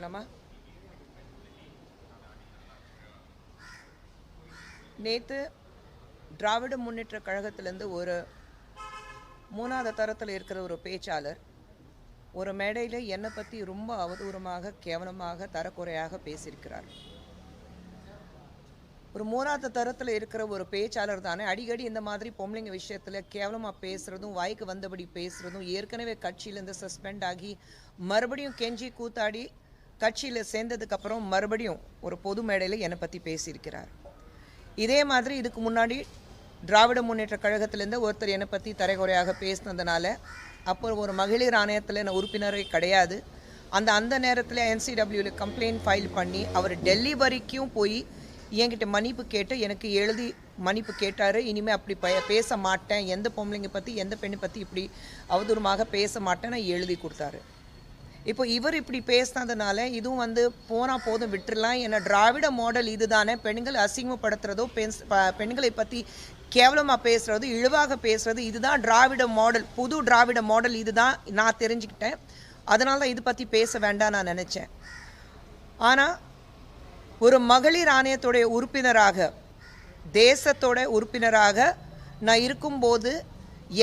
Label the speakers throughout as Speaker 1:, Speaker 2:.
Speaker 1: பார்க்கலாமா நேற்று திராவிட முன்னேற்ற கழகத்திலேருந்து ஒரு மூணாவது தரத்தில் இருக்கிற ஒரு பேச்சாளர் ஒரு மேடையில் என்னை பற்றி ரொம்ப அவதூறமாக கேவலமாக தரக்குறையாக பேசியிருக்கிறார். ஒரு மூணாவது தரத்தில் இருக்கிற ஒரு பேச்சாளர் தானே அடிக்கடி இந்த மாதிரி பொம்பளைங்க விஷயத்தில் கேவலமாக பேசுகிறதும் வாய்க்கு வந்தபடி பேசுகிறதும் ஏற்கனவே கட்சியிலேருந்து சஸ்பெண்ட் ஆகி மறுபடியும் கெஞ்சி கூத்தாடி கட்சியில் சேர்ந்ததுக்கப்புறம் மறுபடியும் ஒரு பொது மேடையில் என்னை பற்றி பேசியிருக்கிறார். இதே மாதிரி இதுக்கு முன்னாடி திராவிட முன்னேற்ற கழகத்திலேருந்து ஒருத்தர் என்னை பற்றி தரைகுறையாக பேசினதுனால அப்போ ஒரு மகளிர் ஆணையத்தில் நான் உறுப்பினரே கிடையாது. அந்த அந்த நேரத்தில் என்சிடபிள்யூவில் கம்ப்ளைண்ட் ஃபைல் பண்ணி அவர் டெல்லி வரைக்கும் போய் என்கிட்ட மன்னிப்பு கேட்டு எனக்கு எழுதி மன்னிப்பு கேட்டார். இனிமேல் அப்படி ப பேச மாட்டேன். எந்த பொம்பளைங்க பற்றி எந்த பெண்ணை பற்றி இப்படி அவதூறமாக பேச மாட்டேன் நான் எழுதி கொடுத்தாரு. இப்போ இவர் இப்படி பேசினதுனால இதுவும் வந்து போனால் போதும் விட்டுறலாம். ஏன்னா திராவிட மாடல் இதுதானே. பெண்கள் அசிங்கப்படுத்துறதோ பெண் பெண்களை பற்றி கேவலமாக பேசுகிறது இழிவாக பேசுகிறது இதுதான் திராவிட மாடல் புது திராவிட மாடல் இதுதான் நான் தெரிஞ்சுக்கிட்டேன். அதனால தான் இது பற்றி பேச வேண்டாம் நான் நினச்சேன். ஆனால் ஒரு மகளிர் ஆணையத்துடைய உறுப்பினராக தேசத்தோட உறுப்பினராக நான் இருக்கும்போது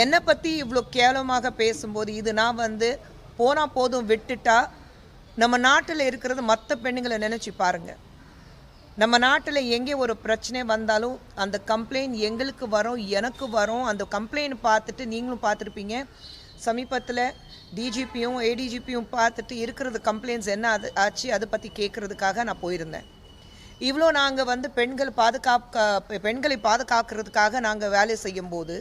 Speaker 1: என்னை பற்றி இவ்வளோ கேவலமாக பேசும்போது இது நான் வந்து போனால் போதும் விட்டுட்டா நம்ம நாட்டில் இருக்கிறது மற்ற பெண்ணுங்களை நினச்சி பாருங்கள் நம்ம நாட்டில் எங்கே ஒரு பிரச்சனை வந்தாலும் அந்த கம்ப்ளைண்ட் எங்களுக்கு வரும் எனக்கு வரும். அந்த கம்ப்ளைண்ட் பார்த்துட்டு நீங்களும் பார்த்துருப்பீங்க. சமீபத்தில் டிஜிபியும் ஏடிஜிபியும் பார்த்துட்டு இருக்கிறது கம்ப்ளைண்ட்ஸ் என்ன அது ஆச்சு அதை பற்றி கேட்குறதுக்காக நான் போயிருந்தேன். இவ்வளோ நாங்கள் வந்து பெண்கள் பாதுகாக்க பெண்களை பாதுகாக்கிறதுக்காக நாங்கள் வேலை செய்யும்போது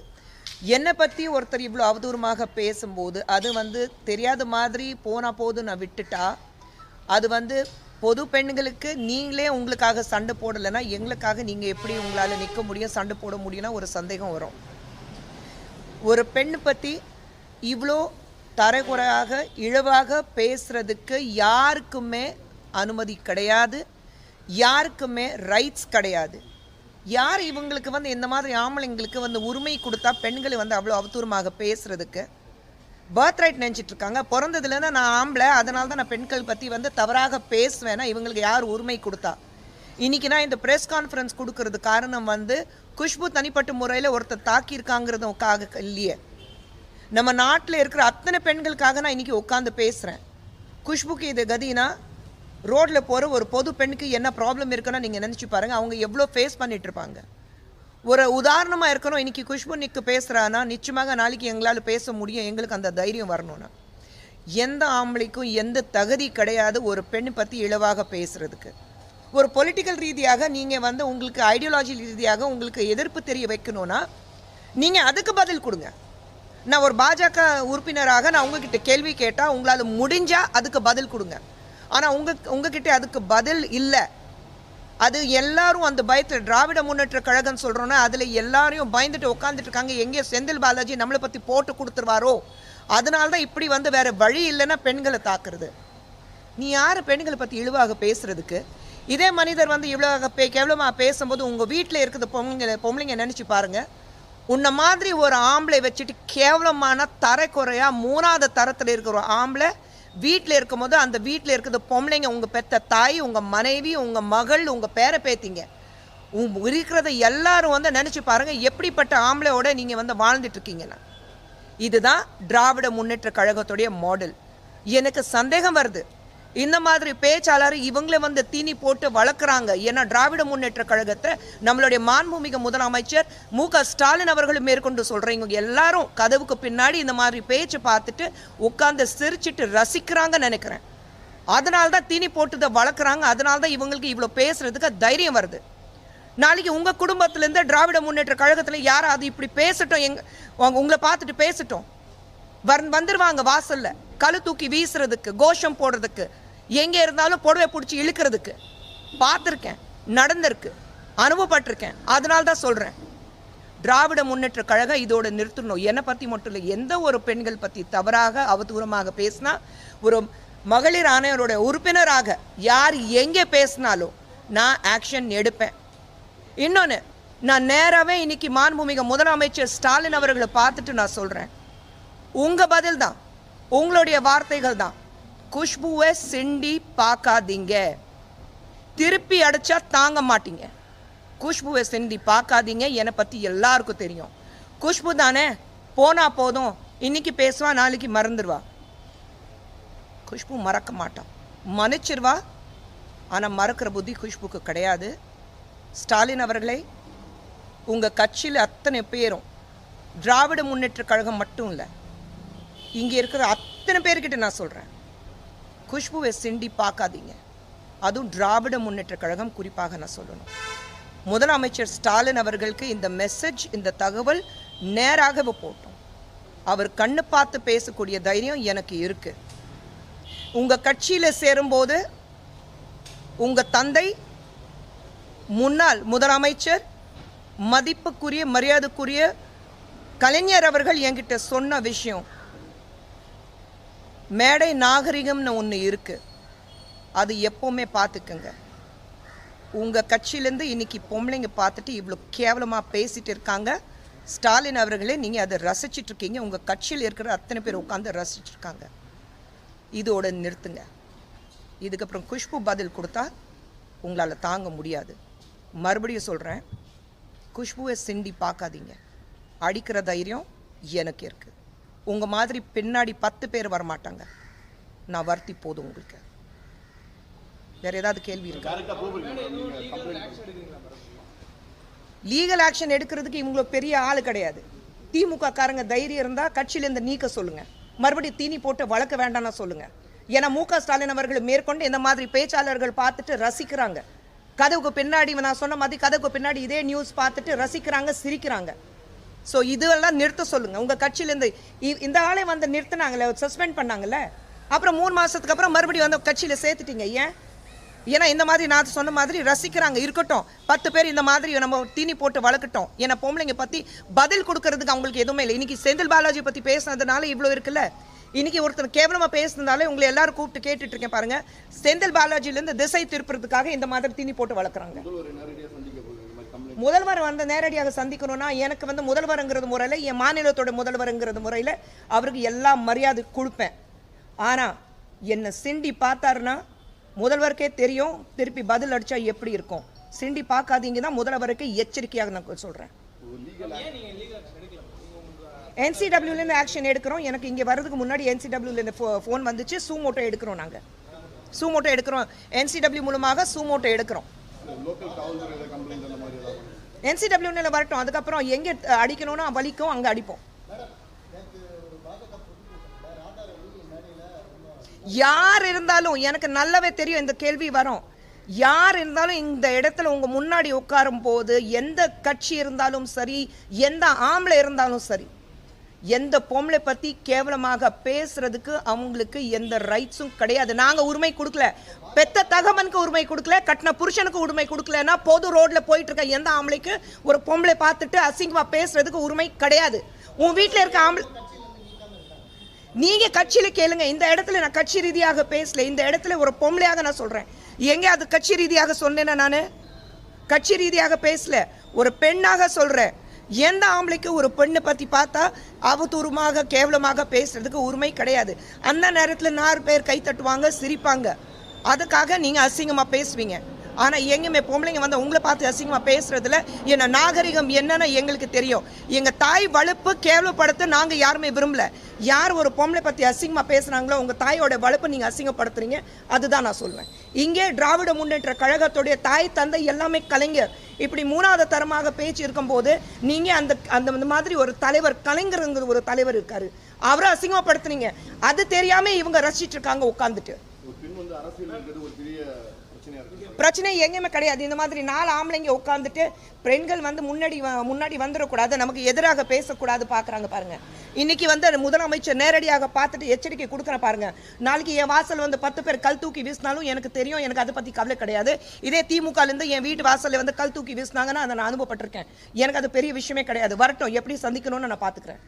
Speaker 1: என்னை பற்றி ஒருத்தர் இவ்வளோ அவதூறமாக பேசும்போது அது வந்து தெரியாத மாதிரி போனால் போது நான் விட்டுட்டா? அது வந்து பொது பெண்களுக்கு நீங்களே உங்களுக்காக சண்டை போடலைன்னா எங்களுக்காக நீங்கள் எப்படி உங்களால் நிற்க முடியும் சண்டை போட முடியும்னா ஒரு சந்தேகம் வரும். ஒரு பெண் பற்றி இவ்வளோ தரக்குறையாக இழவாக பேசுகிறதுக்கு யாருக்குமே அனுமதி கிடையாது. யாருக்குமே ரைட்ஸ் கிடையாது. யார் இவங்களுக்கு வந்து இந்த மாதிரி ஆம்பளைங்களுக்கு வந்து உரிமை கொடுத்தா பெண்களை வந்து அவ்வளோ அவதூறமாக பேசுறதுக்கு? பர்த் ரைட் நினச்சிட்ருக்காங்க. பிறந்ததுலேருந்து நான் ஆம்பளை அதனால தான் நான் பெண்கள் பற்றி வந்து தவறாக பேசுவேன்னா இவங்களுக்கு யார் உரிமை கொடுத்தா? இன்னைக்கு நான் இந்த ப்ரெஸ் கான்ஃபரன்ஸ் கொடுக்கறது காரணம் வந்து குஷ்பு தனிப்பட்ட முறையில் ஒருத்தர் தாக்கியிருக்காங்கிறதுக்காக இல்லையே. நம்ம நாட்டில் இருக்கிற அத்தனை பெண்களுக்காக நான் இன்னைக்கு உட்காந்து பேசுகிறேன் குஷ்புக்கு இது கதினா ரோட்டில் போகிற ஒரு பொது பெண்ணுக்கு என்ன ப்ராப்ளம் இருக்குன்னு நீங்கள் நினச்சி பாருங்கள் அவங்க எவ்வளோ ஃபேஸ் பண்ணிட்டு இருப்பாங்க. ஒரு உதாரணமாக இருக்கணும் இன்றைக்கி குஷ்பு நிற்கு பேசுகிறான்னா நிச்சயமாக நாளைக்கு எங்களால் பேச முடியும் எங்களுக்கு அந்த தைரியம் வரணும்னா. எந்த ஆம்பளைக்கும் எந்த தகுதி கிடையாது ஒரு பெண் பற்றி இழவாக பேசுகிறதுக்கு ஒரு பொலிட்டிக்கல் ரீதியாக நீங்கள் வந்து உங்களுக்கு ஐடியாலஜி ரீதியாக உங்களுக்கு எதிர்ப்பு தெரிய வைக்கணும்னா நீங்கள் அதுக்கு பதில் கொடுங்க. நான் ஒரு பாஜக உறுப்பினராக நான் உங்ககிட்ட கேள்வி கேட்டால் உங்களால் முடிஞ்சால் அதுக்கு பதில் கொடுங்க. ஆனால் உங்கள் உங்ககிட்ட அதுக்கு பதில் இல்லை. அது எல்லாரும் அந்த பயத்தில் திராவிட முன்னேற்ற கழகம் சொல்கிறோன்னா அதில் எல்லாரையும் பயந்துட்டு உட்காந்துட்டு இருக்காங்க. எங்கே செந்தில் பாலாஜி நம்மளை பற்றி போட்டு கொடுத்துருவாரோ? அதனால தான் இப்படி வந்து வேறு வழி இல்லைன்னா பெண்களை தாக்குறது. நீ யார் பெண்களை பற்றி இழிவாக பேசுகிறதுக்கு இதே மனிதர் வந்து இவ்வளோ பே கேவலமாக பேசும்போது உங்கள் வீட்டில் இருக்கிற பொம்பளைங்க பொம்பளைங்க நினச்சி பாருங்கள் உன்னை மாதிரி ஒரு ஆம்பளை வச்சுட்டு கேவலமான தரைக்குறையாக மூணாவது தரத்தில் இருக்கிற ஆம்பளை வீட்டில் இருக்கும்போது அந்த வீட்டில் இருக்கிற பொம்பளைங்க உங்கள் பெத்த தாய் உங்கள் மனைவி உங்கள் மகள் உங்கள் பேரை பேத்திங்க. உங்க இருக்கிறத எல்லாரும் வந்து நினச்சி பாருங்கள் எப்படிப்பட்ட ஆம்பளையோட நீங்கள் வந்து வாழ்ந்துட்டுருக்கீங்கன்னா இதுதான் திராவிட முன்னேற்ற கழகத்துடைய மாடல் எனக்கு சந்தேகம் வருது. இந்த மாதிரி பேச்சாளர் இவங்களே வந்து தீனி போட்டு வளர்க்குறாங்க ஏன்னா திராவிட முன்னேற்ற கழகத்தை நம்மளுடைய மாண்புமிகு முதலமைச்சர் மு க ஸ்டாலின் அவர்கள் மேற்கொண்டு சொல்கிறீங்க எல்லாரும் கதவுக்கு பின்னாடி இந்த மாதிரி பேச்சு பார்த்துட்டு உட்காந்து சிரிச்சிட்டு ரசிக்கிறாங்கன்னு நினைக்கிறேன். அதனால தான் தீனி போட்டுதை வளர்க்குறாங்க. அதனால தான் இவங்களுக்கு இவ்வளோ பேசுறதுக்கு தைரியம் வருது. நாளைக்கு உங்கள் குடும்பத்திலேருந்து திராவிட முன்னேற்ற கழகத்துல யாராவது இப்படி பேசட்டும். எங் உங்களை பார்த்துட்டு பேசட்டும். வந் வந்துருவாங்க வாசல்ல. கழு தூக்கி வீசுறதுக்கு கோஷம் போடுறதுக்கு. எங்கே இருந்தாலும் புடவை பிடிச்சி இழுக்கிறதுக்கு. பார்த்துருக்கேன் நடந்திருக்கு அனுபவப்பட்டிருக்கேன். அதனால தான் சொல்கிறேன் திராவிட முன்னேற்ற கழகம் இதோட நிறுத்தணும். என்னை பற்றி மட்டும் இல்லை எந்த ஒரு பெண்கள் பற்றி தவறாக அவதூறமாக பேசினா ஒரு மகளிர் ஆணையரோட உறுப்பினராக யார் எங்கே பேசினாலும் நான் ஆக்ஷன் எடுப்பேன். இன்னொன்று நான் நேராகவே இன்னைக்கு மாண்புமிக முதலமைச்சர் ஸ்டாலின் அவர்களை பார்த்துட்டு நான் சொல்கிறேன் உங்கள் பதில் தான். உங்களுடைய வார்த்தைகள் தான். குஷ்புவை சிண்டி பார்க்காதீங்க. திருப்பி அடைச்சா தாங்க மாட்டீங்க. குஷ்புவை சிண்டி பார்க்காதீங்க. என்னை பற்றி எல்லாருக்கும் தெரியும். குஷ்பு தானே? போனால் போதும். இன்னைக்கு பேசுவா நாளைக்கு மறந்துடுவா குஷ்பு மறக்க மாட்டான். மன்னிச்சிருவா. ஆனால் மறக்கிற புத்தி குஷ்புக்கு கிடையாது. ஸ்டாலின் அவர்களை உங்கள் கட்சியில் அத்தனை பேரும் திராவிட முன்னேற்ற கழகம் மட்டும் இல்லை இங்கே இருக்கிற அத்தனை பேர்கிட்ட நான் சொல்கிறேன் குஷ்புவை சிண்டி பார்க்காதீங்க. அதுவும் திராவிட முன்னேற்ற கழகம் குறிப்பாக நான் சொல்லணும். முதலமைச்சர் ஸ்டாலின் அவர்களுக்கு இந்த மெசேஜ் இந்த தகவல் நேராகவே போட்டோம். அவர் கண்ணு பார்த்து பேசக்கூடிய தைரியம் எனக்கு இருக்கு. உங்க கட்சியில் சேரும்போது உங்க தந்தை முன்னாள் முதலமைச்சர் மதிப்புக்குரிய மரியாதைக்குரிய கலைஞர் அவர்கள் என்கிட்ட சொன்ன விஷயம் மேடை நாகரிகம்னு ஒன்று இருக்குது அது எப்போவுமே பார்த்துக்குங்க உங்கள் கட்சியிலேருந்து இன்னைக்கு பொம்பளைங்க பார்த்துட்டு இவ்வளோ கேவலமாக பேசிகிட்டு இருக்காங்க. ஸ்டாலின் அவர்களே நீங்கள் அதை ரசிச்சிட்ருக்கீங்க உங்கள் கட்சியில் இருக்கிற அத்தனை பேர் உட்காந்து ரசிச்சிட்டு இதோட நிறுத்துங்க. இதுக்கப்புறம் குஷ்பு பதில் கொடுத்தா உங்களால் தாங்க முடியாது. மறுபடியும் சொல்கிறேன் குஷ்புவை சிண்டி பார்க்காதீங்க. அடிக்கிற தைரியம் எனக்கு இருக்குது உங்கள் மாதிரி பின்னாடி பத்து பேர் வரமாட்டாங்க. நான் வர்த்தி போதும் உங்களுக்கு. வேற ஏதாவது கேள்வி இருக்கா? லீகல் ஆக்ஷன் எடுக்கிறதுக்கு இவங்கள பெரிய ஆள் கிடையாது. திமுக காரங்க தைரியம் இருந்தா கட்சியிலேருந்து நீக்க சொல்லுங்க. மறுபடியும் தீனி போட்டு வளர்க்க வேண்டாம்னு சொல்லுங்க. ஏன்னா மு க. ஸ்டாலின் அவர்கள் மேற்கொண்டு இந்த மாதிரி பேச்சாளர்கள் பார்த்துட்டு ரசிக்கிறாங்க. கதவுக்கு பின்னாடி நான் சொன்ன மாதிரி கதவுக்கு பின்னாடி இதே நியூஸ் பார்த்துட்டு ரசிக்கிறாங்க சிரிக்கிறாங்க. ஸோ இதெல்லாம் நிறுத்த சொல்லுங்கள் உங்கள் கட்சியிலேருந்து இ- இந்த ஆளே வந்து நிறுத்தினாங்கல்ல சஸ்பெண்ட் பண்ணாங்கல்ல? அப்புறம் மூணு மாதத்துக்கு அப்புறம் மறுபடியும் வந்து கட்சியில் சேர்த்துட்டீங்க. ஏன்? ஏன்னா இந்த மாதிரி நான் சொன்ன மாதிரி ரசிக்கிறாங்க இருக்கட்டும். பத்து பேர் இந்த மாதிரி நம்ம தீனி போட்டு வளர்க்கட்டும். ஏன்னா பொம்பளைங்க பற்றி பதில் கொடுக்கறதுக்கு அவங்களுக்கு எதுவுமே இல்லை. இன்றைக்கி செந்தில் பாலாஜி பற்றி பேசுனதுனால இவ்வளோ இருக்குல்ல? இன்றைக்கி ஒருத்தர் கேவலமாக பேசுனதாலே உங்களை எல்லாரும் கூப்பிட்டு கேட்டுட்ருக்கேன் இருக்கேன் செந்தில் பாலாஜிலேருந்து திசை திருப்புறதுக்காக இந்த மாதிரி தீனி போட்டு வளர்க்குறாங்க. முதல்வர் வந்து நேரடியாக சந்திக்கணும்னா எனக்கு வந்து முதல்வருங்கிறது முறையில் என் மாநிலத்தோட முதல்வருங்கிறது முறையில் அவருக்கு எல்லா மரியாதை கொடுப்பேன். ஆனால் என்னை சிண்டி பார்த்தாருன்னா முதல்வருக்கே தெரியும் திருப்பி பதில் அடித்தா எப்படி இருக்கும். சிண்டி பார்க்காதீங்க தான் முதல்வருக்கு எச்சரிக்கையாக நான் சொல்கிறேன் என்சிடபிள்யூலேருந்து ஆக்ஷன் எடுக்கிறோம். எனக்கு இங்கே வர்றதுக்கு முன்னாடி என்சிடபிள்யூலேருந்து ஃபோன் வந்துச்சு. சூமோட்டோ எடுக்கிறோம் நாங்கள் சூமோட்டோ எடுக்கிறோம். என்சிடபிள்யூ மூலமாக சூமோட்டோ எடுக்கிறோம். என்சிடபிள்யூனில் வரட்டும். அதுக்கப்புறம் எங்கே அடிக்கணும்னா வலிக்கும் அங்கே அடிப்போம். யார் இருந்தாலும் எனக்கு நல்லாவே தெரியும் இந்த கேள்வி வரும். யார் இருந்தாலும் இந்த இடத்துல உங்கள் முன்னாடி உட்காரும் போது எந்த கட்சி இருந்தாலும் சரி எந்த ஆம்பளை இருந்தாலும் சரி எந்த பொம்பளை பற்றி கேவலமாக பேசுறதுக்கு அவங்களுக்கு எந்த ரைட்ஸும் கிடையாது. நாங்கள் உரிமை கொடுக்கல. பெத்த தகவனுக்கு உரிமை கொடுக்கல. கட்டின புருஷனுக்கு உரிமை கொடுக்கலன்னா பொது ரோட்ல போயிட்டு இருக்க எந்த ஆம்பளைக்கு ஒரு பொம்பளை பார்த்துட்டு அசிங்கமாக பேசுறதுக்கு உரிமை கிடையாது. உன் வீட்டில் இருக்க ஆம்பளை நீங்க கட்சியில கேளுங்க. இந்த இடத்துல நான் கட்சி ரீதியாக பேசல. இந்த இடத்துல ஒரு பொம்பளையாக நான் சொல்றேன். எங்க அது கட்சி ரீதியாக சொன்னேன்னா நான்? கட்சி ரீதியாக பேசல. ஒரு பெண்ணாக சொல்றேன். எந்த ஆம்பளைக்கு ஒரு பெண்ணை பற்றி பார்த்தா அவதூறமாக கேவலமாக பேசுறதுக்கு உரிமை கிடையாது. அந்த நேரத்தில் நாலு பேர் கை தட்டுவாங்க சிரிப்பாங்க. அதுக்காக நீங்கள் அசிங்கமாக பேசுவீங்க. ஆனால் எங்கேயுமே பொம்பளைங்க வந்து உங்களை பார்த்து அசிங்கமா பேசுகிறதுல என்ன நாகரிகம் என்னன்னு எங்களுக்கு தெரியும். எங்கள் தாய் வளர்ப்பு கேவலப்படுத்த நாங்கள் யாருமே விரும்பலை. யார் ஒரு பொம்பளை பற்றி அசிங்கமா பேசுகிறாங்களோ உங்கள் தாயோட வளர்ப்பு நீங்க அசிங்கப்படுத்துறீங்க. அதுதான் நான் சொல்லுவேன் இங்கே திராவிட முன்னேற்ற கழகத்துடைய தாய் தந்தை எல்லாமே கலைஞர். இப்படி மூணாவது தரமாக பேச்சு இருக்கும்போது நீங்க அந்த அந்த இந்த மாதிரி ஒரு தலைவர் கலைஞருங்கிற ஒரு தலைவர் இருக்கார். அவரை அசிங்கப்படுத்துனீங்க அது தெரியாம இவங்க ரசிச்சிட்டு இருக்காங்க உட்காந்துட்டு
Speaker 2: ஒரு பெண் வந்து அரசியல் இருக்கிறது ஒரு பெரிய பிரச்சனையா இருக்கு
Speaker 1: பிரச்சனை எங்கேயுமே கிடையாது. இந்த மாதிரி நாலு ஆம்பளைங்க உட்காந்துட்டு பெண்கள் வந்து முன்னாடி முன்னாடி வந்துடக்கூடாது நமக்கு எதிராக பேசக்கூடாது பார்க்குறாங்க பாருங்கள் இன்னைக்கு வந்து முதலமைச்சர் நேரடியாக பார்த்துட்டு எச்சரிக்கை கொடுக்குற பாருங்கள் நாளைக்கு என் வாசல் வந்து பத்து பேர் கல் தூக்கி வீசினாலும் எனக்கு தெரியும் எனக்கு அதை பற்றி கவலை கிடையாது. இதே திமுகலேருந்து என் வீட்டு வாசலில் வந்து கல் தூக்கி வீசினாங்கன்னா அதை நான் அனுபவப்பட்டிருக்கேன். எனக்கு அது பெரிய விஷயமே கிடையாது. வரட்டும் எப்படி சந்திக்கணும்னு நான் பார்த்துக்கிறேன்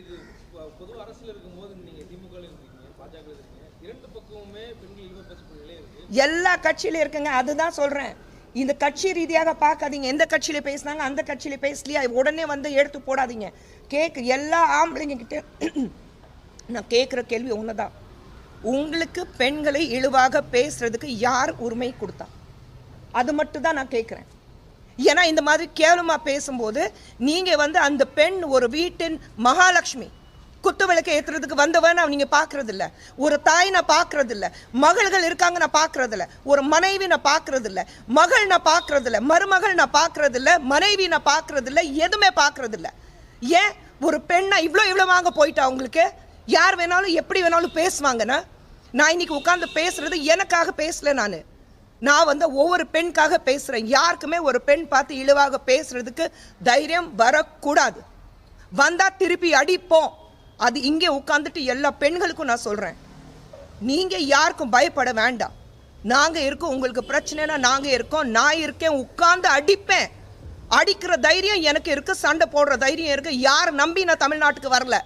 Speaker 3: இது பொ- பொது அரசியல் இருக்கும்போது நீங்க திமுக ல இருக்கீங்க பாஜக ல இருக்கீங்க இரண்டு பக்கமுமே பெண்கள் இழிவா பேசக்கூடிய நிலை இருக்கு
Speaker 1: எல்லா கட்சியிலும் இருக்குங்க அதுதான் சொல்றேன். இந்த கட்சி ரீதியாக பார்க்காதீங்க. எந்த கட்சியில பேசுனாங்க அந்த கட்சியில பேசலையா? உடனே வந்து எடுத்து போடாதீங்க. கேக்கு எல்லா ஆம்பளைங்க கிட்ட நான் கேட்குற கேள்வி ஒண்ணுதான். உங்களுக்கு பெண்களை இழிவாக பேசுறதுக்கு யார் உரிமை கொடுத்தா? அது மட்டும் தான் நான் கேட்குறேன் ஏன்னா இந்த மாதிரி கேவலமாக பேசும்போது நீங்கள் வந்து அந்த பெண் ஒரு வீட்டின் மகாலட்சுமி குத்து விளக்கு ஏத்துறதுக்கு வந்தவன் நான் நீங்க பாக்குறது இல்ல ஒரு தாய் நான் பாக்குறது இல்ல மகள்கள் இருக்காங்க நான் பாக்குறது இல்ல ஒரு மனைவி நான் பாக்குறது இல்ல மகள் நான் பாக்குறது இல்ல மருமகள் நான் பாக்குறது இல்ல மனைவி நான் பாக்குறது இல்ல எதுவுமே பாக்குறது இல்ல ஏன்? ஒரு பெண்ணா இவ்வளோ இவ்வளோ வாங்க போயிட்டா உங்களுக்கு? யார் வேணாலும் எப்படி வேணாலும் பேசுவாங்கன்னா நான்? இன்னைக்கு உட்காந்து பேசுறது எனக்காக பேசல நான். நான் வந்து ஒவ்வொரு பெண்காக பேசுறேன். யாருக்குமே ஒரு பெண் பார்த்து இழிவாக பேசுறதுக்கு தைரியம் வரக்கூடாது. வந்தா திருப்பி அடிப்போம். அது இங்கே உட்காந்துட்டு எல்லா பெண்களுக்கும் நான் சொல்கிறேன் நீங்கள் யாருக்கும் பயப்பட வேண்டாம். நாங்கள் இருக்கோம் உங்களுக்கு பிரச்சனைனா நாங்கள் இருக்கோம் நான் இருக்கேன் உட்காந்து அடிப்பேன். அடிக்கிற தைரியம் எனக்கு இருக்கு சண்டை போடுற தைரியம் இருக்கு. யார் நம்பி நான் தமிழ்நாட்டுக்கு வரல?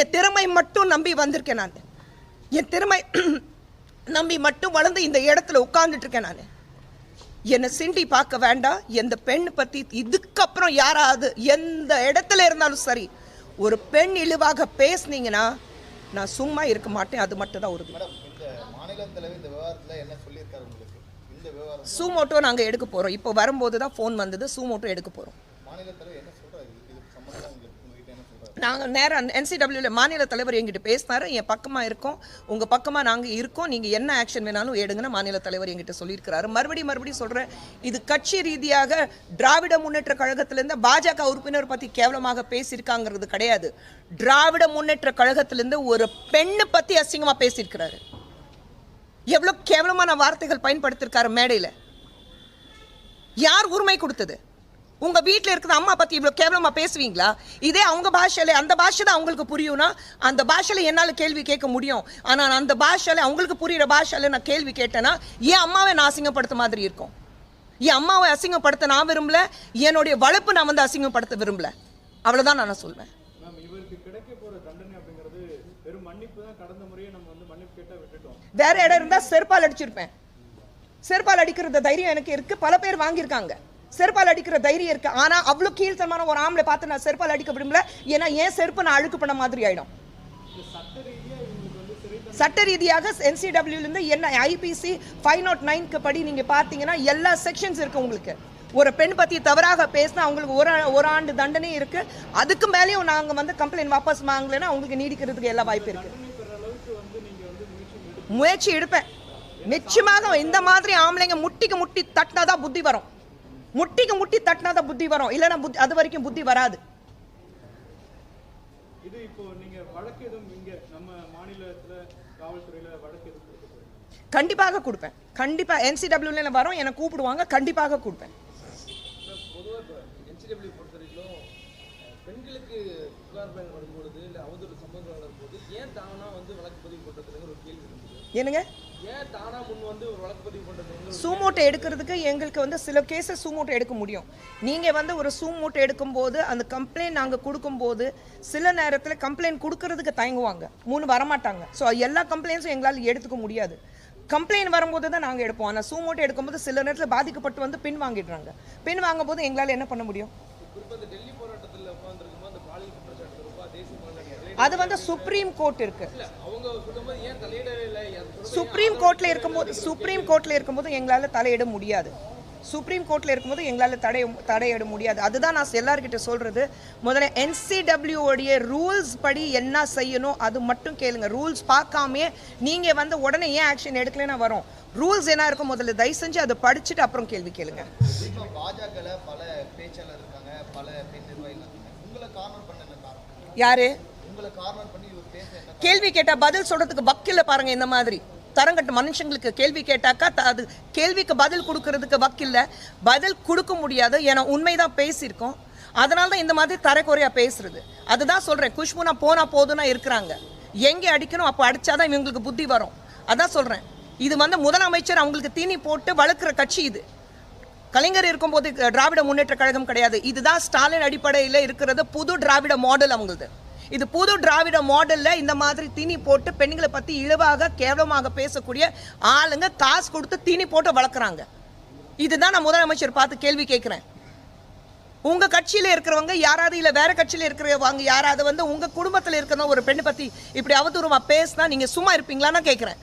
Speaker 1: என் திறமை மட்டும் நம்பி வந்திருக்கேன் நான். என் திறமை நம்பி மட்டும் வளர்ந்து இந்த இடத்துல உட்காந்துட்டு இருக்கேன் நான். என்னை சிண்டி பார்க்க வேண்டாம். எந்த பெண் பற்றி இதுக்கப்புறம் யாராவது எந்த இடத்துல இருந்தாலும் சரி ஒரு பெண் இழிவாக பேசுனீங்கன்னா நான் சும்மா இருக்க மாட்டேன் அது மட்டும் தான் உறுதி சூமோட்டோ நாங்கள் எடுக்க போகிறோம் இப்போ வரும்போது தான் ஃபோன் வந்தது சூமோட்டோ எடுக்க போகிறோம்
Speaker 2: மாநில தலைவர் என்ன சொல்றாரு இதுக்கு சம்பந்தம் உங்களுக்கு உங்ககிட்ட என்ன சொல்றாரு
Speaker 1: நாங்கள் நேரம் என்சிடபிள்யூவில் மாநில தலைவர் எங்கிட்ட பேசினாரு. என் பக்கமாக இருக்கோம். உங்கள் பக்கமாக நாங்கள் இருக்கோம். நீங்கள் என்ன ஆக்ஷன் வேணாலும் எடுங்கன்னு மாநில தலைவர் எங்கிட்ட சொல்லியிருக்கிறாரு. மறுபடியும் மறுபடியும் சொல்கிறேன் இது கட்சி ரீதியாக திராவிட முன்னேற்ற கழகத்திலேருந்து பாஜக உறுப்பினர் பற்றி கேவலமாக பேசியிருக்காங்கிறது கிடையாது. திராவிட முன்னேற்ற கழகத்திலேருந்து ஒரு பெண்ணை பற்றி அசிங்கமாக பேசியிருக்கிறாரு. எவ்வளோ கேவலமான வார்த்தைகள் பயன்படுத்தியிருக்காரு மேடையில். யார் உரிமை கொடுத்தது? உங்க வீட்ல இருக்கிற அம்மா பத்தி இவ்வளவு கேவலமா பேசுவீங்களா? இதே அவங்க பாஷையில அந்த பாஷை தான் அவங்களுக்கு புரியும்னா அந்த பாஷையில என்னால கேள்வி கேட்க முடியும். ஆனா நான் அந்த பாஷையில அவங்களுக்கு புரியுற பாஷையில நான் கேள்வி கேட்டேன்னா என் அம்மாவை நான் அசிங்கப்படுத்த மாதிரி இருக்கும். என் அம்மாவை அசிங்கப்படுத்த நான் விரும்பல என்னுடைய வளர்ப்பு நான் வந்து அசிங்கப்படுத்த விரும்பல. அவ்வளவுதான் நான் சொல்வேன். வேற இடம் இருந்தா செருப்பால் அடிச்சிருப்பேன். செருப்பால் அடிக்கிறது தைரியம் எனக்கு இருக்கு. பல பேர் வாங்கியிருக்காங்க. செருப்பால் அடிக்கிற தைரியம் இருக்கு. ஆனா அவ்வளவு கீழ்த்தனமான ஒரு ஆம்பளை பார்த்து நான் செருப்பால் அடிக்க விரும்பல. ஏன்னா ஏன் செருப்பு நான் அழுக்கு பண்ண மாதிரி ஆயிடும். சட்ட ரீதியாக என்சிடபிள்யூலேருந்து என்ன ஐபிசி ஃபைவ் நாட் நைன்க்கு படி நீங்கள் பார்த்தீங்கன்னா எல்லா செக்ஷன்ஸ் இருக்கு உங்களுக்கு. ஒரு பெண் பத்தி தவறாக பேசினா அவங்களுக்கு ஒரு ஆ- ஒரு ஆண்டு தண்டனை இருக்கு. அதுக்கு மேலேயும் நாங்க வந்து கம்ப்ளைண்ட் வாபஸ் வாங்கலைன்னா அவங்களுக்கு நீடிக்கிறதுக்கு எல்லா வாய்ப்பு இருக்கு. முயற்சி எடுப்பேன். நிச்சயமாக இந்த மாதிரி ஆம்பளைங்க முட்டிக்கு முட்டி தட்டினா தான் புத்தி வரும். முட்டிக்கு முட்டி தட்டினாதான் புத்தி வரும். இல்லைன்னா புத்தி அது வரைக்கும் புத்தி வராது.
Speaker 3: இது இப்போ நீங்க வழக்கு எதுவும் இங்க நம்ம மாநிலத்துல காவல்துறையில வழக்கு எதுவும்
Speaker 1: கண்டிப்பாக கொடுப்பேன். கண்டிப்பா என்சிடபிள்யூல வரோம் என்னை கூப்பிடுவாங்க கண்டிப்பாக கொடுப்பேன்.
Speaker 3: பெண்களுக்கு புகார் வரும்பொழுது இல்லை அவதூறு சம்பவங்கள் வரும்போது ஏன் தானா வந்து வழக்கு பதிவு பண்ணுறதுங்கிற ஒரு கேள்வி
Speaker 1: என்னங்க?
Speaker 3: ஏன் தானா முன் வந்து ஒரு வழக்கு பதிவு
Speaker 1: சூமோட்டை எடுக்கிறதுக்கு எங்களுக்கு வந்து சில கேஸஸ் சூமோட்டை எடுக்க முடியும். நீங்கள் வந்து ஒரு சூமோட்டை எடுக்கும்போது அந்த கம்ப்ளைண்ட் நாங்கள் கொடுக்கும்போது சில நேரத்தில் கம்ப்ளைண்ட் கொடுக்கறதுக்கு தயங்குவாங்க. மூணு வரமாட்டாங்க. ஸோ எல்லா கம்ப்ளைண்ட்ஸும் எங்களால் எடுத்துக்க முடியாது. கம்ப்ளைண்ட் வரும்போது தான் நாங்கள் எடுப்போம். ஆனால் சூமோட்டை எடுக்கும்போது சில நேரத்தில் பாதிக்கப்பட்டு வந்து பின் வாங்கிடுறாங்க. பின் வாங்கும்போது எங்களால் என்ன பண்ண முடியும்? அது வந்து சுப்ரீம் கோர்ட் இருக்கு. சுப்ரீம் கோர்ட்ல இருக்கும்போது சுப்ரீம் கோர்ட்ல இருக்கும்போது எங்களால தலையிட முடியாது. சுப்ரீம் கோர்ட்ல இருக்கும்போது எங்களால தடை தடையிட முடியாது. அதுதான் நான் எல்லார்கிட்ட சொல்றது. முதல்ல உடைய ரூல்ஸ் படி என்ன செய்யணும் அது மட்டும் கேளுங்க. ரூல்ஸ் பார்க்காமயே நீங்க வந்து உடனே ஏன் ஆக்ஷன் எடுக்கலன்னா வரும். ரூல்ஸ் என்ன இருக்கும் முதல்ல தயவு செஞ்சு அதை படிச்சுட்டு அப்புறம் கேள்வி கேளுங்க. யாரு? கேள்வி கேட்டா பதில் சொல்றதுக்கு வக்கில்ல பாருங்க இந்த மாதிரி. தரங்கட்ட மனுஷங்களுக்கு கேள்வி கேட்டாக்கா த- அது கேள்விக்கு பதில் கொடுக்கறதுக்கு வக்கில்ல. பதில் கொடுக்க முடியாது. ஏன்னா உண்மைதான் பேசியிருக்கோம். அதனால தான் இந்த மாதிரி தரக்குறையாக பேசுறது. அதுதான் சொல்றேன். குஷ்புனா போனா போதும்னா இருக்கிறாங்க. எங்கே அடிக்கணும் அப்போ அடித்தாதான் இவங்களுக்கு புத்தி வரும். அதான் சொல்கிறேன் இது வந்து முதலமைச்சர் அவங்களுக்கு தீனி போட்டு வளர்க்குற கட்சி இது. கலைஞர் இருக்கும்போது திராவிட முன்னேற்ற கழகம் கிடையாது. இதுதான் ஸ்டாலின் அடிப்படையில் இருக்கிறது புது திராவிட மாடல் அவங்களது. இது புது திராவிட மாடலில் இந்த மாதிரி தீனி போட்டு பெண்களை பற்றி இழிவாக கேவலமாக பேசக்கூடிய ஆளுங்க காசு கொடுத்து தீனி போட்டு வளர்க்குறாங்க. இதுதான் நான் முதலமைச்சர் பார்த்து கேள்வி கேட்குறேன். உங்கள் கட்சியில் இருக்கிறவங்க யாராவது இல்லை வேற கட்சியில் இருக்கிறவங்க யாராவது வந்து உங்கள் குடும்பத்தில் இருக்கிறவங்க ஒரு பெண்ணை பற்றி இப்படி அவதூறமாக பேசினா நீங்கள் சும்மா இருப்பீங்களான்னு
Speaker 2: கேட்குறேன்.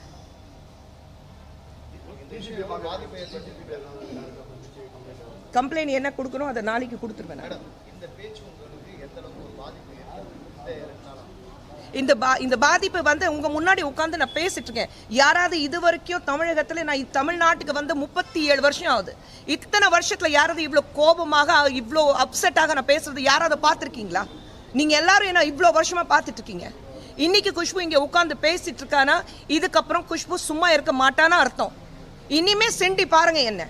Speaker 1: கம்ப்ளைண்ட் என்ன கொடுக்கணும் அதை நாளைக்கு கொடுத்துருவேன் நான்.
Speaker 2: மேடம் இந்த பேச்சு உங்களுக்கு எந்த அளவுக்கு ஒரு பாதிப்பு ஏற்படுத்தி இந்த ரெண்டு நாளா
Speaker 1: இந்த பா இந்த பாதிப்பு வந்து உங்கள் முன்னாடி உட்காந்து நான் பேசிட்டு இருக்கேன். யாராவது இது வரைக்கும் தமிழகத்தில் நான் தமிழ்நாட்டுக்கு வந்து முப்பத்தி ஏழு வருஷம் ஆகுது. இத்தனை வருஷத்தில் யாராவது இவ்வளோ கோபமாக இவ்வளோ அப்செட்டாக நான் பேசுறது யாராவது பார்த்துருக்கீங்களா? நீங்கள் எல்லாரும் என்ன இவ்வளோ வருஷமாக பார்த்துட்டு இருக்கீங்க? இன்னைக்கு குஷ்பு இங்கே உட்காந்து பேசிட்டு இருக்கானா? இதுக்கப்புறம் குஷ்பு சும்மா இருக்க மாட்டான்னு அர்த்தம். இனிமே செண்டி பாருங்க என்ன.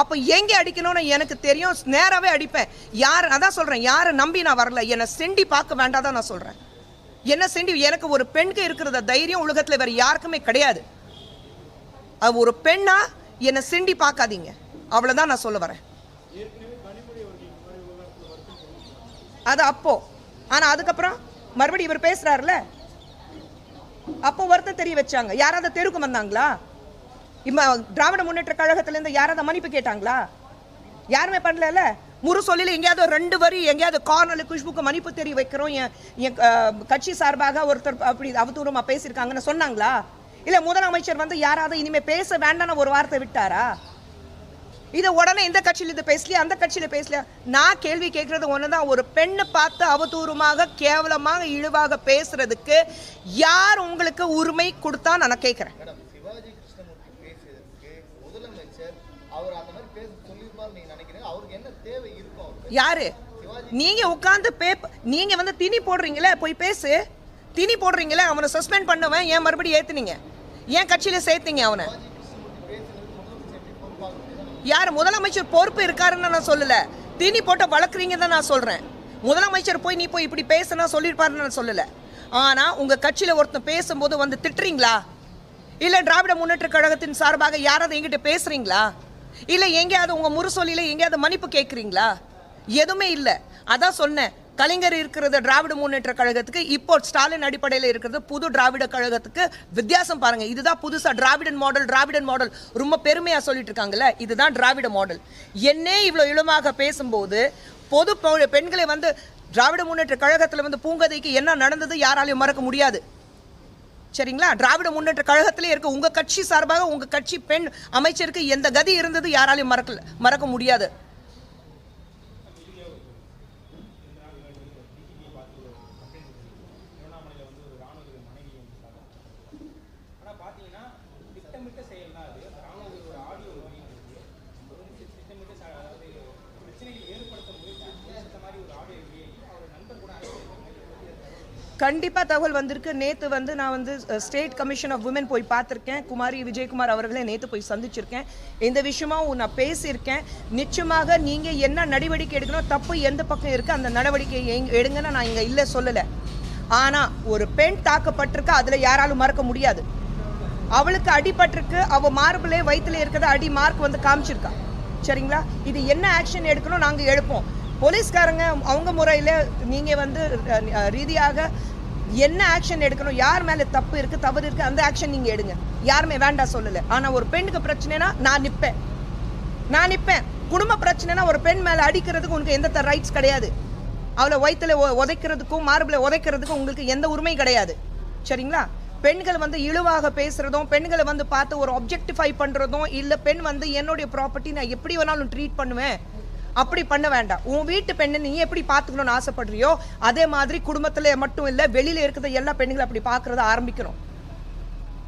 Speaker 1: அப்போ எங்கே அடிக்கணும்னு எனக்கு தெரியும் நேராகவே அடிப்பேன். யார் அதான் சொல்கிறேன் யாரை நம்பி நான் வரல என்னை செண்டி பார்க்க வேண்டாதான் நான் சொல்கிறேன் என்ன செண்டி எனக்கு ஒரு பெண்ணுக்கு இருக்கிறத தைரியம் உலகத்தில் வேறு யாருக்குமே கிடையாது. அது ஒரு பெண்ணா என்னை சிண்டி பார்க்காதீங்க. அவ்வளோதான் நான் சொல்ல வரேன். அது அப்போ. ஆனால் அதுக்கப்புறம் மறுபடியும் இவர் பேசுறாருல அப்போ வருத்தம் தெரிய வச்சாங்க. யாராவது தெருக்கு வந்தாங்களா? இப்ப திராவிட முன்னேற்ற கழகத்திலேருந்து யாராவது மன்னிப்பு கேட்டாங்களா? யாருமே பண்ணல முறு சொல்லில எங்கேயாவது ரெண்டு வரி எங்கேயாவது கார்னர்ல குஷ்புக்கு மன்னிப்பு தெரிய வைக்கிறோம் என் என் கட்சி சார்பாக ஒருத்தர் அப்படி அவதூறமாக பேசியிருக்காங்கன்னு சொன்னாங்களா? இல்லை முதலமைச்சர் வந்து யாராவது இனிமேல் பேச வேண்டாம்னு ஒரு வார்த்தை விட்டாரா? இது உடனே இந்த கட்சியில் இது பேசலையா? அந்த கட்சியில் பேசலையா? நான் கேள்வி கேட்குறது ஒன்று தான் ஒரு பெண்ணை பார்த்து அவதூறமாக கேவலமாக இழிவாக பேசுறதுக்கு யார் உங்களுக்கு உரிமை கொடுத்தா நான் கேட்குறேன்
Speaker 2: அவர் அந்த மாதிரி பேச சொல்லியிருப்பார் நீங்க நினைக்கிறீங்க அவருக்கு என்ன தேவை இருக்கும் அவருக்கு
Speaker 1: யாரு? நீங்க உட்காந்து பேப் நீங்க வந்து திணி போடுறீங்களே போய் பேசு. திணி போடுறீங்களே அவனை சஸ்பெண்ட் பண்ணுவேன் ஏன் மறுபடியும் ஏத்துனீங்க? ஏன் கட்சியில சேர்த்தீங்க அவனை? யார் முதலமைச்சர் பொறுப்பு இருக்காருன்னு நான் சொல்லல. தீனி போட்டு வளர்க்குறீங்க தான் நான் சொல்றேன். முதலமைச்சர் போய் நீ போய் இப்படி பேசுனா சொல்லியிருப்பாருன்னு நான் சொல்லல. ஆனா உங்க கட்சியில ஒருத்தன் பேசும்போது வந்து திட்டுறீங்களா? இல்ல திராவிட முன்னேற்ற கழகத்தின் சார்பாக யாராவது எங்கிட்ட பேசுறீங்களா? இல்ல எங்கேயாவது உங்க முரசொலியில எங்கேயாவது மன்னிப்பு கேட்குறீங்களா எதுவுமே இல்லை. அதான் சொன்னேன். கலைஞர் இருக்கிறது திராவிட முன்னேற்ற கழகத்துக்கு இப்போ ஸ்டாலின் அடிப்படையில் இருக்கிறது புது திராவிட கழகத்துக்கு வித்தியாசம் பாருங்க. இதுதான் புதுசாக திராவிடன் மாடல் திராவிடன் மாடல் ரொம்ப பெருமையாக சொல்லிட்டு இருக்காங்கல்ல இதுதான் திராவிட மாடல் என்னே இவ்வளோ இளமாக பேசும்போது பொது பெண்களை வந்து திராவிட முன்னேற்ற கழகத்தில் வந்து பூங்கதைக்கு என்ன நடந்தது யாராலையும் மறக்க முடியாது. சரிங்களா? திராவிட முன்னேற்ற கழகத்திலே இருக்க உங்கள் கட்சி சார்பாக உங்கள் கட்சி பெண் அமைச்சருக்கு எந்த கதி இருந்தது யாராலையும் மறக்கல மறக்க முடியாது. கண்டிப்பாக தகவல் வந்திருக்கு. நேற்று வந்து நான் வந்து ஸ்டேட் கமிஷன் ஆஃப் உமன் போய் பார்த்துருக்கேன். குமாரி விஜயகுமார் அவர்களை நேற்று போய் சந்திச்சிருக்கேன். இந்த விஷயமாக நான் பேசியிருக்கேன். நிச்சயமாக நீங்கள் என்ன நடவடிக்கை எடுக்கணும் தப்பு எந்த பக்கம் இருக்குது அந்த நடவடிக்கை எடுங்கன்னு நான் இங்கே இல்லை சொல்லலை. ஆனால் ஒரு பெண் தாக்கப்பட்டிருக்கா அதில் யாராலும் மறக்க முடியாது. அவளுக்கு அடிபட்டிருக்கு அவள் மார்பிளே வயிற்றுல இருக்கிற அடி மார்க் வந்து காமிச்சிருக்கா. சரிங்களா? இது என்ன ஆக்ஷன் எடுக்கணும் நாங்கள் எடுப்போம் போலீஸ்காரங்க அவங்க முறையில் நீங்கள் வந்து ரீதியாக என்ன ஆக்ஷன் எடுக்கணும் யார் மேலே தப்பு இருக்கு தவறு இருக்கு அந்த ஆக்ஷன் நீங்க எடுங்க. யாருமே வேண்டாம் சொல்லல. ஆனா ஒரு பெண்ணுக்கு பிரச்சனைனா நான் நிப்பேன். நான் நிப்பேன். குடும்ப பிரச்சனைனா ஒரு பெண் மேலே அடிக்கிறதுக்கு உனக்கு எந்த ரைட்ஸ் கிடையாது. அவளை வயிற்றுல உதைக்கிறதுக்கும் மார்பிள உதைக்கிறதுக்கும் உங்களுக்கு எந்த உரிமை கிடையாது. சரிங்களா? பெண்கள் வந்து இழிவாக பேசுறதும் பெண்களை வந்து பார்த்து ஒரு ஒப்ஜெக்டிஃபை பண்றதும் இல்ல பெண் வந்து என்னுடைய ப்ராப்பர்ட்டி நான் எப்படி வேணாலும் ட்ரீட் பண்ணுவேன். அப்படி பண்ண வேண்டாம். உன் வீட்டு பெண்ணை நீ எப்படி பார்த்துக்கணும்னு ஆசைப்படுறியோ அதே மாதிரி குடும்பத்துல மட்டும் இல்ல வெளியில இருக்கிற எல்லா பெண்களும் அப்படி பார்க்கறத ஆரம்பிக்கணும்.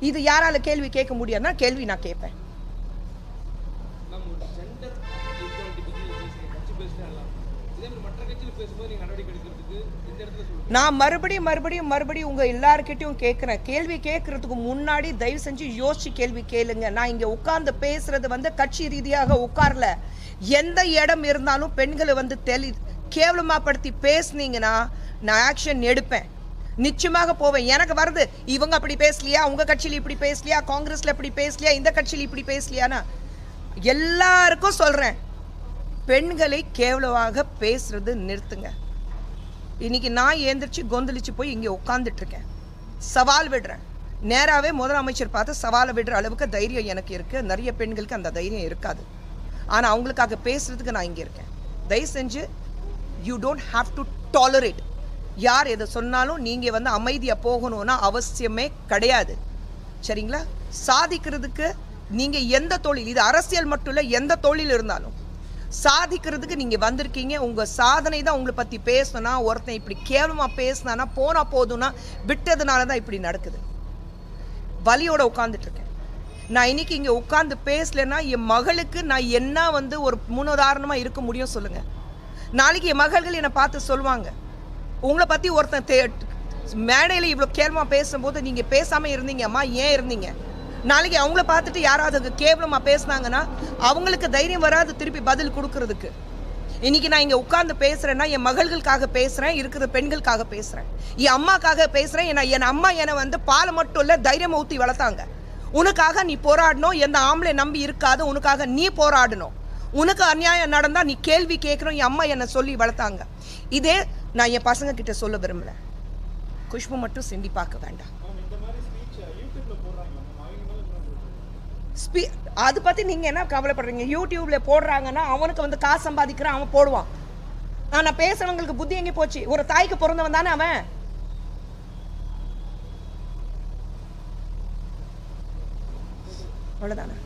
Speaker 1: இது யாரால கேள்வி கேட்க முடியாதுன்னா கேள்வி நான் கேட்பேன். நான் மறுபடியும் மறுபடியும் மறுபடியும் உங்க எல்லார்கிட்டயும் கேட்கிறேன். கேள்வி கேட்கறதுக்கு முன்னாடி தயவு செஞ்சு யோசிச்சு கேள்வி கேளுங்க. நான் இங்க உட்கார்ந்து பேசுறது வந்து கட்சி ரீதியாக உட்கார்ல. எந்த இடம் இருந்தாலும் பெண்களை வந்து தெளி கேவலமாகப்படுத்தி பேசுனீங்கன்னா நான் ஆக்ஷன் எடுப்பேன். நிச்சயமாக போவேன். எனக்கு வருது இவங்க அப்படி பேசலையா? உங்கள் கட்சியில் இப்படி பேசலையா? காங்கிரஸில் இப்படி பேசலையா? இந்த கட்சியில் இப்படி பேசலையானா? எல்லாருக்கும் சொல்கிறேன் பெண்களை கேவலமாக பேசுறது நிறுத்துங்க. இன்னைக்கு நான் ஏந்திரிச்சு கொந்தளிச்சு போய் இங்கே உட்காந்துட்ருக்கேன் சவால் விடுறேன். நேராகவே முதலமைச்சர் பார்த்து சவாலை விடுற அளவுக்கு தைரியம் எனக்கு இருக்குது நிறைய பெண்களுக்கு அந்த தைரியம் இருக்காது. ஆனால் அவங்களுக்காக பேசுகிறதுக்கு நான் இங்கே இருக்கேன். தயவு செஞ்சு you don't have to tolerate யார் எதை சொன்னாலும் நீங்கள் வந்து அமைதியாக போகணும்னா அவசியமே கிடையாது. சரிங்களா? சாதிக்கிறதுக்கு நீங்கள் எந்த தொழில் இது அரசியல் மட்டும் இல்லை எந்த தொழில் இருந்தாலும். சாதிக்கிறதுக்கு நீங்கள் வந்திருக்கீங்க உங்கள் சாதனை தான் உங்களை பற்றி பேசணும்னா ஒருத்தன் இப்படி கேவலமாக பேசினானா போனால் போதும்னா விட்டதுனால தான் இப்படி நடக்குது. வலியோட உட்காந்துட்டு இருக்கேன். நான் இன்னைக்கு இங்கே உட்காந்து பேசலைன்னா என் மகளுக்கு நான் என்ன வந்து ஒரு முன்னுதாரணமாக இருக்க முடியும் சொல்லுங்க. நாளைக்கு என் மகள்கள் என்னை பார்த்து சொல்லுவாங்க. உங்களை பற்றி ஒருத்தன் தே மேடையில் இவ்வளோ கேவலமாக பேசும்போது நீங்கள் பேசாமல் இருந்தீங்க அம்மா ஏன் இருந்தீங்க? நாளைக்கு அவங்கள பார்த்துட்டு யாராவது அதுக்கு கேவலமாக பேசுனாங்கன்னா அவங்களுக்கு தைரியம் வராது திருப்பி பதில் கொடுக்கறதுக்கு. இன்னைக்கு நான் இங்கே உட்காந்து பேசுகிறேன்னா என் மகள்களுக்காக பேசுகிறேன் இருக்கிற பெண்களுக்காக பேசுகிறேன் என் அம்மாக்காக பேசுகிறேன் ஏன்னா என் அம்மா என்னை வந்து பாலை மட்டும் இல்லை தைரியம் ஊற்றி வளர்த்தாங்க. உனக்காக நீ போராடணும் எந்த ஆம்பளை நம்பி இருக்காது உனக்காக நீ போராடணும். உனக்கு அநியாயம் நடந்தால் நீ கேள்வி கேட்கணும் என் அம்மா என்னை சொல்லி வளர்த்தாங்க. இதே நான் என் பசங்க கிட்ட சொல்ல விரும்பலை. குஷ்பு மட்டும் சிண்டி பார்க்க வேண்டாம். ஸ்பீ அது பற்றி நீங்கள் என்ன கவலைப்படுறீங்க? யூடியூப்பில் போடுறாங்கன்னா அவனுக்கு வந்து காசு சம்பாதிக்கிறான் அவன் போடுவான். ஆனால் பேசுகிறவங்களுக்கு புத்தி எங்கே போச்சு? ஒரு தாய்க்கு பிறந்தவன் தானே அவன். அவ்வளோதானே